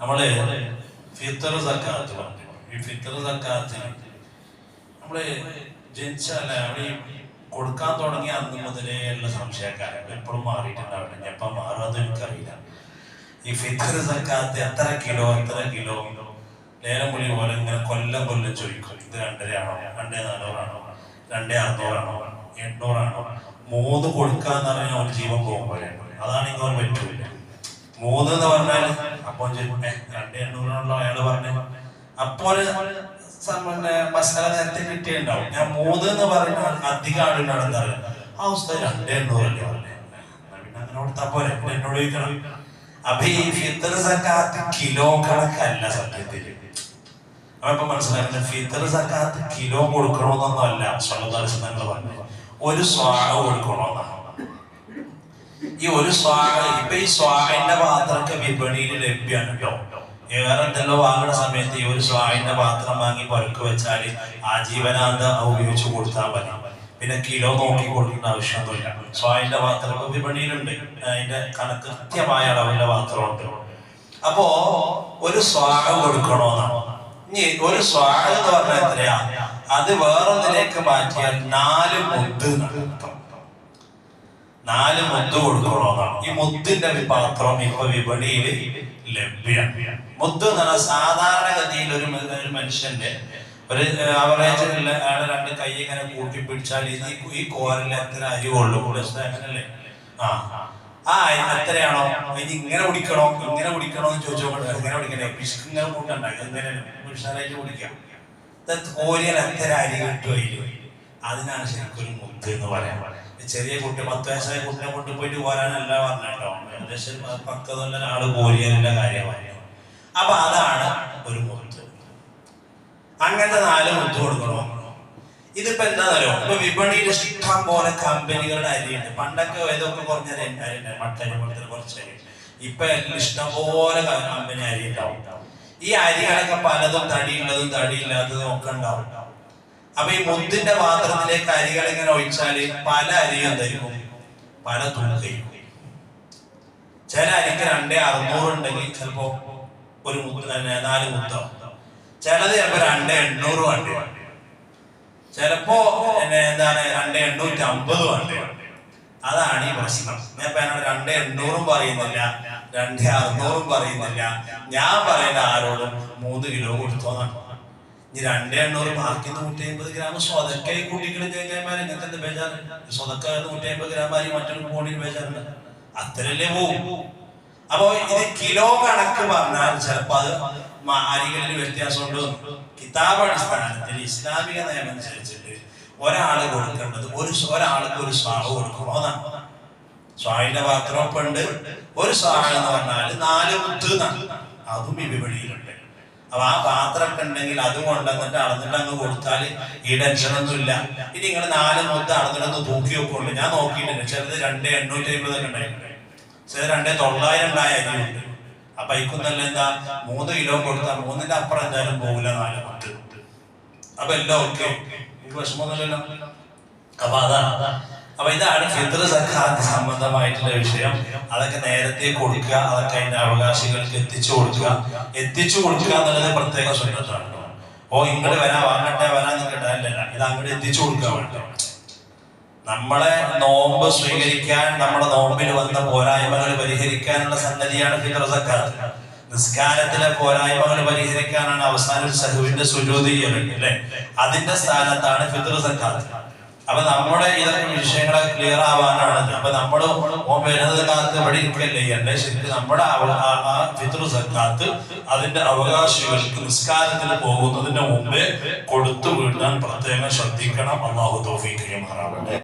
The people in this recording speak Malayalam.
നമ്മൾ ഫിത്തർ സക്കാത്ത് പറഞ്ഞു. ഈ ഫിത്തർ സക്കാത്തിന് നമ്മൾ ജനിച്ചാലേ അവിടെ കൊടുക്കാൻ തുടങ്ങിയ അന്ന് മുതലേ ഉള്ള സംശയക്കാരൻ എപ്പോഴും മാറിയിട്ടുണ്ടാവില്ല. ഞാൻ എപ്പം മാറുന്നത് എനിക്കറിയില്ല. ഈ ഫിത്തർ സക്കാത്ത് എത്ര കിലോ എത്ര കിലോ? നേരം പുളി പോലെ ഇങ്ങനെ കൊല്ലം കൊല്ലം ചോദിക്കും. ഇത് രണ്ടരയാണോ രണ്ടേ നാനൂറാണോ രണ്ടേ അറുന്നൂറാണോ എണ്ണൂറാണോ മൂന്ന് കൊടുക്കാന്ന് പറഞ്ഞാൽ ഒരു ജീവൻ പോകുമ്പോഴേ അതാണെങ്കിൽ അവൻ പറ്റൂല മൂന്ന് എന്ന് പറഞ്ഞാൽ അപ്പോൾ രണ്ട് എണ്ണൂറിനുള്ള അയാൾ പറഞ്ഞു. അപ്പോൾ മസാല നേരത്തെ കിട്ടിയുണ്ടാവും ഞാൻ മൂന്ന് എന്ന് പറഞ്ഞാൽ അധികം ആളുകളാണ് എന്താ പറയുക ആ അവസ്ഥ രണ്ട് എണ്ണൂറല്ലേ പറഞ്ഞു. പിന്നെ അങ്ങനെ കൊടുത്താ പോരെ എന്നോട് ചോദിക്കണം. അപ്പൊ ഈ ഫിത്തർ സക്കാത്ത് കിലോ കണക്കല്ല സത്യത്തിൽ അപ്പൊ ഇപ്പൊ മനസ്സിലാക്കുന്നത് ഫിത്തർ സക്കാത്ത് കിലോ കൊടുക്കണമെന്നൊന്നും അല്ല സ്വന്തങ്ങൾ പറഞ്ഞു. ഒരു സ്വാഹ കൊടുക്കണമെന്നാണ് ഈ ഒരു സ്വാഹ ഇപ്പൊ ഈ സ്വാഹന്റെ പാത്രമൊക്കെ വിപണിയിൽ ലഭ്യമാണ് കേട്ടോ എന്തെല്ലോ വാങ്ങുന്ന സമയത്ത് ഈ ഒരു സ്വാഹിന്റെ പാത്രം വാങ്ങി പുരക്ക് വെച്ചാൽ ആജീവനാന്ത ഉപയോഗിച്ച് കൊടുത്താൽ മതി. പിന്നെ കിലോ നോക്കി കൊടുക്കേണ്ട ആവശ്യമൊന്നുമില്ല. സ്വാഹിന്റെ പാത്രം വിപണിയിലുണ്ട്. അതിന്റെ കണക്ക് കൃത്യമായ അളവിന്റെ പാത്രമുണ്ട്. അപ്പോ ഒരു സ്വാഹ കൊടുക്കണോന്നാണ്. ഇനി ഒരു സ്വാഹ എന്ന് പറഞ്ഞാൽ എത്രയാ? അത് വേറൊന്നിലേക്ക് മാറ്റിയാൽ നാല് മുത്ത് അർത്ഥം. നാല് മുത്ത് കൊടുക്കണമെന്നാണ് ഈ മുത്തിന്റെ ഒരു പാത്രം ഇപ്പൊ വിപണിയിൽ ലഭ്യമാണ് മുത്ത് എന്ന് പറഞ്ഞാൽ സാധാരണഗതിയിൽ ഒരു മനുഷ്യന്റെ ഒരു അവറേജ് അയാളെ രണ്ട് കൈ ഇങ്ങനെ കൂട്ടി പിടിച്ചാൽ ഈ കോരൽ എത്ര അരി കൊള്ളും അങ്ങനല്ലേ ആ. ആ എത്രയാണോ? ഇനി ഇങ്ങനെ കുടിക്കണോ? ഇങ്ങനെ കുടിക്കണോ എന്ന് ചോദിച്ചോണ്ട് ഇങ്ങനെ കുടിക്കണേ. പിശുക്ക് ഇങ്ങനെ കൂട്ടണ്ട ഇങ്ങനെ പിടിച്ചാലായിട്ട് കുടിക്കാം. കോരിയാൽ എത്ര അരി കിട്ടും അതിനാണ് ശരിക്കും മുത്ത് എന്ന് പറയാൻ ചെറിയ കുട്ടി പത്ത് വയസ്സായ കുട്ടിനെ കൊണ്ട് പോയിട്ട് പോരാനല്ല പറഞ്ഞോ ഏകദേശം പക്കതുള്ള ആൾ പോരിയാനുള്ള കാര്യമായി അപ്പൊ അതാണ് ഒരു മുത്ത്. അങ്ങനത്തെ നാല് മുത്ത് കൊടുക്കണോ? ഇതിപ്പോ എന്താണെന്നറിയോ ഇപ്പൊ വിപണിയിൽ ഇഷ്ടം പോലെ കമ്പനികളുടെ അരിയുണ്ട്. പണ്ടൊക്കെ ഏതൊക്കെ കുറഞ്ഞ അരി മട്ടരി പോലത്തെ കുറച്ച് അരി. ഇപ്പൊ ഇഷ്ടം പോലെ കമ്പനി അരി ഉണ്ടാവും. ഈ അരികളൊക്കെ പലതും തടിയുള്ളതും തടിയില്ലാത്തതും ഒക്കെ ഉണ്ടാവും. അപ്പൊ ഈ മുത്തിന്റെ പാത്രത്തിലേക്ക് അരികൾ ഇങ്ങനെ ഒഴിച്ചാൽ പല അരിയും എന്തായിരിക്കും? പല തൂക്കയും ചില അരിക്ക് രണ്ടേ അറുന്നൂറ് ഉണ്ടെങ്കിൽ ചിലപ്പോ ഒരു നാല് മുത്തോ. ചിലത് ചിലപ്പോ രണ്ടേ എണ്ണൂറ് വേണ്ടി. ചിലപ്പോ എന്താണ് രണ്ടേ എണ്ണൂറ്റി അമ്പത് വണ്ടി. അതാണ് ഈ പ്രശ്നം. ഞാൻ എന്നോട് രണ്ടേ എണ്ണൂറും പറയുന്നില്ല രണ്ടേ അറുന്നൂറും പറയുന്നില്ല. ഞാൻ പറയുന്ന ആരോടും മൂന്ന് കിലോ കൊടുത്തോന്നാണ്. ഇനി രണ്ടേ എണ്ണൂറ് ബാക്കി നൂറ്റി അമ്പത് ഗ്രാം സ്വതക്കായി കൂട്ടിക്കളി കഴിഞ്ഞാൽ നിങ്ങൾക്ക് എന്ത് ബേജാറുണ്ട് സ്വതക്ക നൂറ്റി അമ്പത് ഗ്രാം ആയി മറ്റൊരു കോണിയിൽ ബേജാറുണ്ട്. അത്രല്ലേ പോവും. അപ്പോ ഇത് കിലോ കണക്ക് പറഞ്ഞാൽ ചിലപ്പോ അത് അരികളിൽ വ്യത്യാസമുണ്ട്. കിതാബ് അടിസ്ഥാനത്തിൽ ഇസ്ലാമിക നിയമം അനുസരിച്ചിട്ട് ഒരാൾ കൊടുക്കേണ്ടത് ഒരു ഒരാൾക്ക് ഒരു സ്വാഹ് കൊടുക്കണോ എന്നാണ് സ്വാഹിന്റെ പാത്രം ഒപ്പുണ്ട്. ഒരു സ്വാഹ എന്ന് പറഞ്ഞാൽ നാല് മുത്ത് അതും ഈ വിപണിയിലുണ്ട്. അപ്പൊ ആ പാത്രമൊക്കെ ഉണ്ടെങ്കിൽ അത് കൊണ്ടുവന്നിട്ട് അളന്നിട്ട് അങ്ങ് കൊടുത്താൽ ഈ ടെൻഷനൊന്നും ഇല്ല. ഇനി നിങ്ങൾ നാല് മുത്ത് അളന്നിട്ടൊന്ന് തൂക്കി വെക്കുള്ളൂ. ഞാൻ നോക്കിയിട്ടുണ്ട്. ചിലത് രണ്ട് എണ്ണൂറ്റി അമ്പതൊക്കെ ഉണ്ടായിട്ടുണ്ട് ചിലത് രണ്ടേ തൊള്ളായിരം ഉണ്ടായ അരിയുണ്ട് അപ്പൊ അയക്കുന്നല്ല എന്താ? മൂന്ന് കിലോ കൊടുത്താൽ മൂന്നിന്റെ അപ്പുറം എന്തായാലും പോകില്ല നാല് മുത്ത് അപ്പൊ എല്ലാം ഓക്കെ എനിക്ക് വിഷമമൊന്നുമില്ലല്ലോ. അപ്പൊ അതാണ് അപ്പൊ ഇതാണ് ഫിത്ര സക്കാത്ത് സംബന്ധമായിട്ടുള്ള വിഷയം. അതൊക്കെ നേരത്തെ കൊടുക്കുക അതൊക്കെ അതിന്റെ അവകാശികൾക്ക് എത്തിച്ചു കൊടുക്കുക. എത്തിച്ചു കൊടുക്കുക എന്നുള്ളത് പ്രത്യേക സുന്നത്താണ് ഓ ഇങ്ങോട്ട് വരാൻ വാങ്ങട്ടെ വരാൻ നിൽക്കട്ടെ അല്ലല്ല ഇത് അങ്ങോട്ട് എത്തിച്ചു കൊടുക്കുക വേണ്ടി. നമ്മളെ നോമ്പ് സ്വീകരിക്കാൻ നമ്മുടെ നോമ്പിൽ വന്ന പോരായ്മകൾ പരിഹരിക്കാനുള്ള സംഗതിയാണ് ഫിത്ര സക്കാത്ത് നിസ്കാരത്തിലെ പോരായ്മകൾ പരിഹരിക്കാനാണ് അവസാനം സഹുവിന്റെ സുജൂതി അതിന്റെ സ്ഥാനത്താണ് ഫിത്ര സക്കാത്ത് അപ്പൊ നമ്മുടെ ഇതൊക്കെ വിഷയങ്ങളെ ക്ലിയർ ആവാനാണ്. അപ്പൊ നമ്മൾ വരുന്നത് കാലത്ത് ഇവിടെ ഇരിക്കല്ലേ എന്റെ ശരിക്കും നമ്മുടെ പിതൃ സക്കാത്ത് അതിന്റെ അവകാശികൾക്ക് നിസ്കാരത്തിൽ പോകുന്നതിന് മുമ്പേ കൊടുത്തു വീട്ടാൻ പ്രത്യേകം ശ്രദ്ധിക്കണം. അള്ളാഹു തോഫിക്കുകയും മാറാവട്ടെ